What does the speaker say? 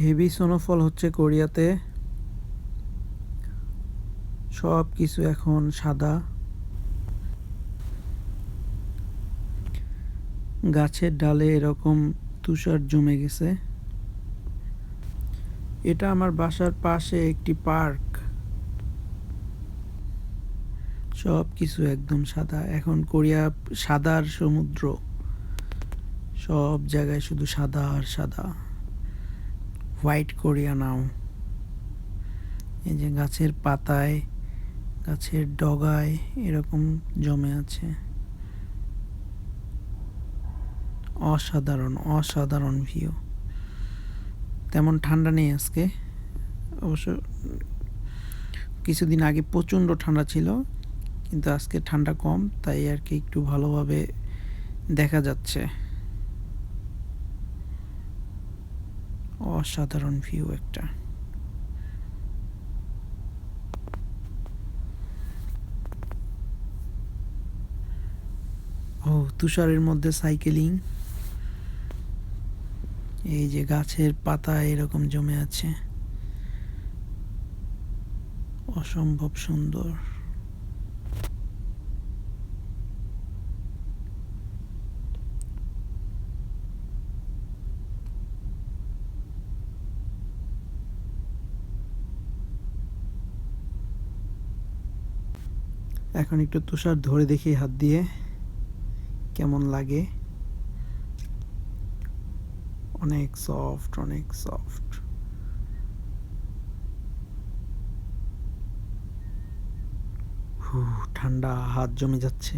Heavy snowfall হচ্ছে কোরিয়াতে। সব কিছু এখন সাদা। গাছের ডালে এরকম তুষার জমে গেছে। এটা আমার বাসার পাশে একটি পার্ক। সব কিছু একদম সাদা। এখন কোরিয়া সাদার সমুদ্র। সব জায়গায় শুধু সাদা আর সাদা। হোয়াইট কোরিয়া নাও। এই যে গাছের পাতায়, গাছের ডগায় এরকম জমে আছে। অসাধারণ অসাধারণ ভিউ তেমন ঠান্ডা নেই আজকে। অবশ্য কিছুদিন আগে প্রচণ্ড ঠান্ডা ছিল, কিন্তু আজকে ঠান্ডা কম, তাই আর কি একটু ভালোভাবে দেখা যাচ্ছে। অসাধারণ ভিউ একটা। ও, তুষারের মধ্যে সাইকেলিং এই যে গাছের পাতা এরকম জমে আছে। অসম্ভব সুন্দর। এখন একটু তুষার ধরে দেখি হাত দিয়ে কেমন লাগে। অনেক সফট অনেক সফট ঠান্ডা, হাত জমে যাচ্ছে।